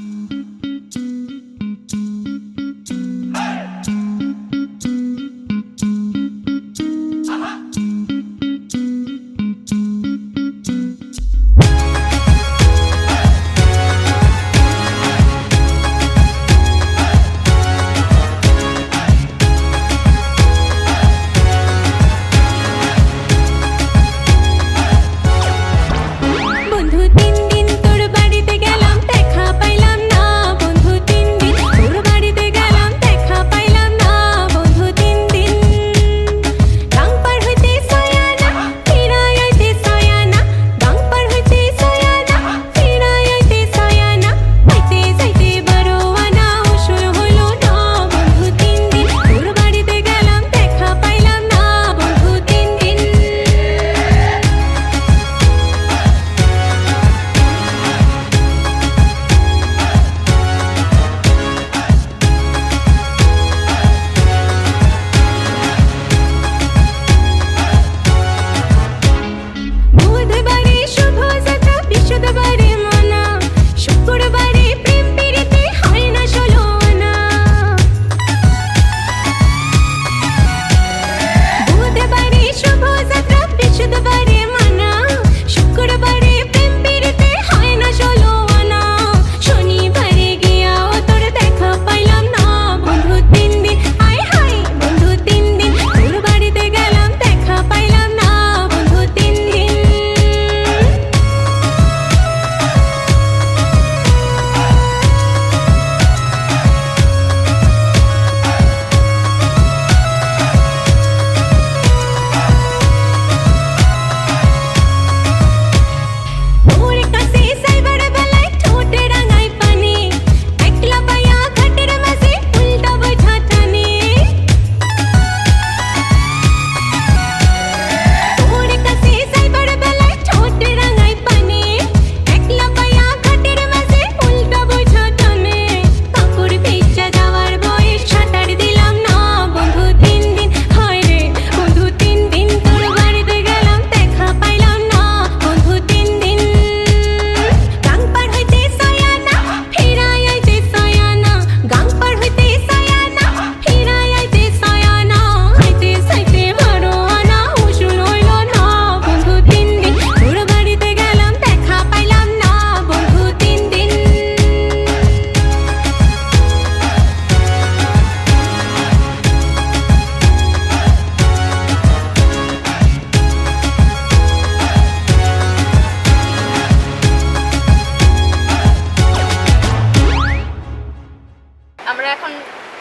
Mm-hmm. should be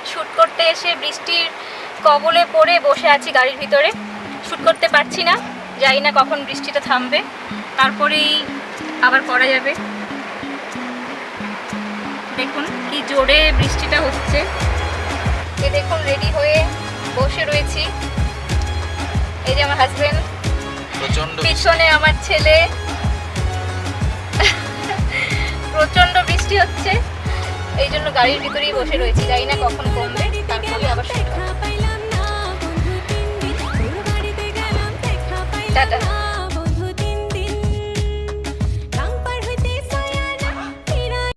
shoot করতে এসে বৃষ্টির কবলে পড়ে বসে আছি গাড়ির ভিতরে। শ্যুট করতে পারছি না যাই না কখন বৃষ্টিটা থামবে তারপরেই আবার পড়া যাবে। দেখুন কি জোরে বৃষ্টিটা হচ্ছে। এ দেখুন রেডি হয়ে বসে রয়েছি। এই যে আমার হাজবেন্ড পিছনে আমার ছেলে। প্রচণ্ড বৃষ্টি হচ্ছে। এই জন্য গাড়ির ভিতরেই বসে রয়েছি। জানি না কখন কমবে আবার টাটা।